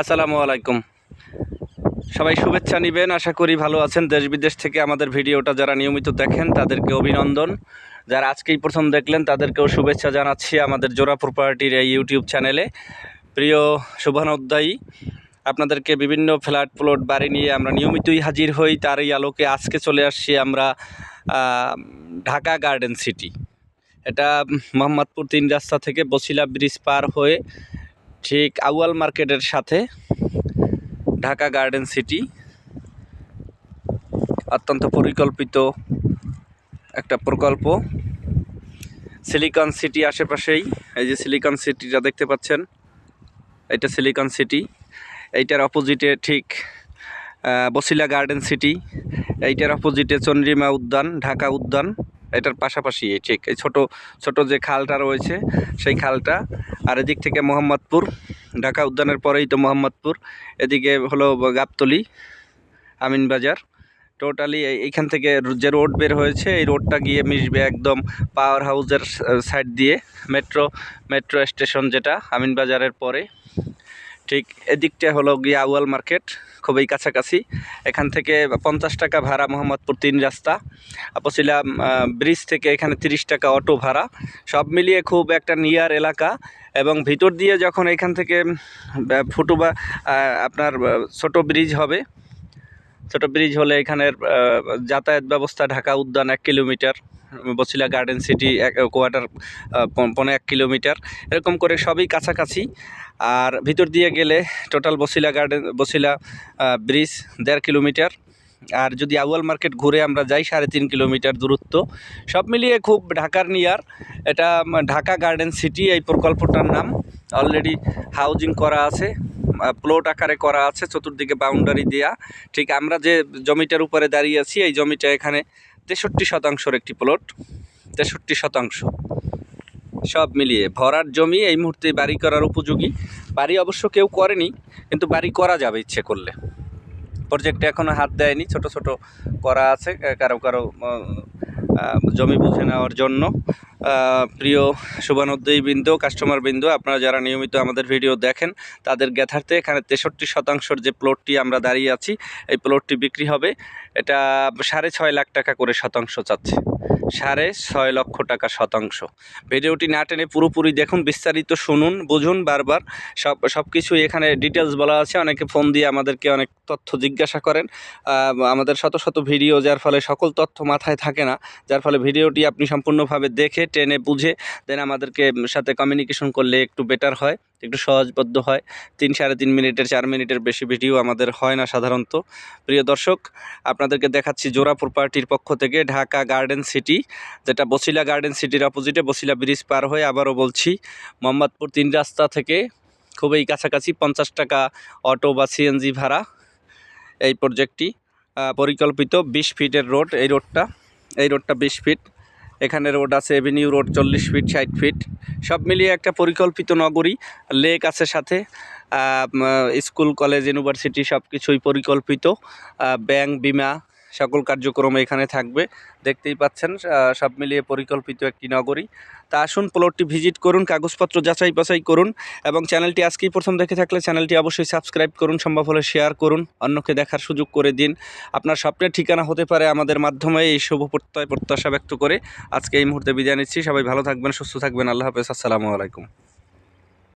আসসালামু আলাইকুম। সবাই শুভেচ্ছা নেবেন, আশা করি ভালো আছেন। দেশ বিদেশ থেকে আমাদের ভিডিওটা যারা নিয়মিত দেখেন, তাদেরকে অভিনন্দন। যারা আজকেই প্রথম দেখলেন, তাদেরকেও শুভেচ্ছা জানাচ্ছি আমাদের জোড়া প্রপার্টির এই ইউটিউব চ্যানেলে। প্রিয় শুভানোধ্যায়ী আপনাদেরকে বিভিন্ন ফ্ল্যাট প্লট, বাড়ি নিয়ে আমরা নিয়মিতই হাজির হই। তারই আলোকে আজকে চলে আসছি আমরা ঢাকা গার্ডেন সিটি। এটা মোহাম্মদপুর তিন রাস্তা থেকে বসিলা ব্রিজ পার হয়ে ঠিক আউয়াল মার্কেটের সাথে ঢাকা গার্ডেন সিটি। অত্যন্ত পরিকল্পিত একটা প্রকল্প। সিলিকন সিটি আশেপাশেই, এই যে সিলিকন সিটিটা দেখতে পাচ্ছেন, এটা সিলিকন সিটি। এইটার অপোজিটে ঠিক বসিলা গার্ডেন সিটি। এইটার অপোজিটে চন্দ্রিমা উদ্যান, ঢাকা উদ্যান। এটার পাশাপাশি ঠিক, এই ছোটো ছোটো যে খালটা রয়েছে, সেই খালটা। আর এদিক থেকে মোহাম্মদপুর, ঢাকা উদ্যানের পরেই তো মোহাম্মদপুর। এদিকে হলো গাবতলি আমিনবাজার টোটালি এইখান থেকে যে রোড বের হয়েছে, এই রোডটা গিয়ে মিশবে একদম পাওয়ার হাউসের সাইড দিয়ে। মেট্রো মেট্রো স্টেশন যেটা আমিনবাজারের পরে। ঠিক এদিকটা হলো গিয়া আউয়াল মার্কেট, খুবই কাছাকাছি। এখান থেকে পঞ্চাশ টাকা ভাড়া মোহাম্মদপুর তিন রাস্তা। আপসিলা ব্রিজ থেকে এখানে তিরিশ টাকা অটো ভাড়া। সব মিলিয়ে খুব একটা নিয়ার এলাকা এবং ভিতর দিয়ে যখন এখান থেকে ফুটো বা আপনার ছোট ব্রিজ হবে, ছোট ব্রিজ হলে এখানের যাতায়াত ব্যবস্থা ঢাকা উদ্যান এক কিলোমিটার বছিলা গার্ডেন সিটি এক, কোয়ার্টার পনেরো এক কিলোমিটার। এরকম করে সবই কাছাকাছি। আর ভিতর দিয়ে গেলে total Basila garden Basila bridge দেড় কিলোমিটার আর যদি আউয়াল মার্কেট ঘুরে আমরা যাই, সাড়ে তিন কিলোমিটার দূরত্ব। সব মিলিয়ে খুব ঢাকার নিয়ার এটা ঢাকা গার্ডেন সিটি এই প্রকল্পটার নাম। অলরেডি হাউজিং করা আছে প্লট আকারে করা আছে, চতুর্দিকে বাউন্ডারি দেয়া। ঠিক আমরা যে জমিটার উপরে দাঁড়িয়ে আছি, এই জমিটা এখানে তেষট্টি শতাংশের একটি প্লট তেষট্টি শতাংশ। সব মিলিয়ে। ভরার জমি এই মুহূর্তে বাড়ি করার উপযোগী। বাড়ি অবশ্য কেউ করেনি, কিন্তু বাড়ি করা যাবে ইচ্ছে করলে। প্রজেক্টে এখনও হাত দেয়নি, ছোট ছোট করা আছে কারও কারও জমি বুঝে নেওয়ার জন্য। প্রিয় শুভানুদ্দয়ী বিন্দু কাস্টমার বিন্দু, আপনারা যারা নিয়মিত আমাদের ভিডিও দেখেন, তাদের জ্ঞাতার্থে এখানে তেষট্টি শতাংশের যে প্লটটি আমরা দাঁড়িয়ে আছি, এই প্লটটি বিক্রি হবে। এটা সাড়ে ছয় লাখ টাকা করে শতাংশ চাচ্ছে। সাড়ে ছয় লক্ষ টাকা শতাংশ। ভিডিওটি না টেনে পুরোপুরি দেখুন, বিস্তারিত শুনুন, বুঝুন বারবার। সব সব কিছুই এখানে ডিটেলস বলা আছে। অনেকে ফোন দিয়ে আমাদেরকে অনেক তথ্য জিজ্ঞাসা করেন। আমাদের শত শত ভিডিও যার ফলে সকল তথ্য মাথায় থাকে না। যার ফলে ভিডিওটি আপনি সম্পূর্ণভাবে দেখে, টেনে বুঝে দেন আমাদেরকে সাথে কমিউনিকেশন করলে একটু বেটার হয়। একটু সহজবদ্ধ হয়। তিন সাড়ে তিন মিনিটের, চার মিনিটের বেশি ভিডিও আমাদের হয় না সাধারণত। প্রিয় দর্শক, আপনাদেরকে দেখাচ্ছি জোড়া প্রপার্টির পক্ষ থেকে ঢাকা গার্ডেন সিটি, যেটা বসিলা গার্ডেন সিটির অপোজিটে বসিলা ব্রিজ পার হয়ে আবারও বলছি, মোহাম্মদপুর তিন রাস্তা থেকে খুবই কাছাকাছি পঞ্চাশ টাকা অটো বা সিএনজি ভাড়া এই প্রজেক্টটি পরিকল্পিত বিশ ফিটের রোড এই রোডটা এই রোডটা বিশ ফিট এখানে রোড আছে এভিনিউ রোড চল্লিশ ফিট ষাট ফিট সব মিলিয়ে একটা পরিকল্পিত নগরী লেক আছে সাথে স্কুল কলেজ ইউনিভার্সিটি সব কিছুই পরিকল্পিত। ব্যাংক বিমা সকল কার্যক্রম এখানে থাকবে। দেখতেই পাচ্ছেন সব মিলিয়ে পরিকল্পিত একটি নগরী। তা আসুন প্লটটি ভিজিট করুন, কাগজপত্র যাচাই বাছাই করুন এবং চ্যানেলটি আজকেই প্রথম দেখে থাকলে চ্যানেলটি অবশ্যই সাবস্ক্রাইব করুন, সম্ভব হলে শেয়ার করুন, অন্যকে দেখার সুযোগ করে দিন। আপনার স্বপ্নের ঠিকানা হতে পারে আমাদের মাধ্যমে, এই শুভ প্রত্যয় প্রত্যাশা ব্যক্ত করে আজকে এই মুহূর্তে বিদায় নিচ্ছি। সবাই ভালো থাকবেন, সুস্থ থাকবেন, আল্লাহ হাফেজ, আসসালামু আলাইকুম।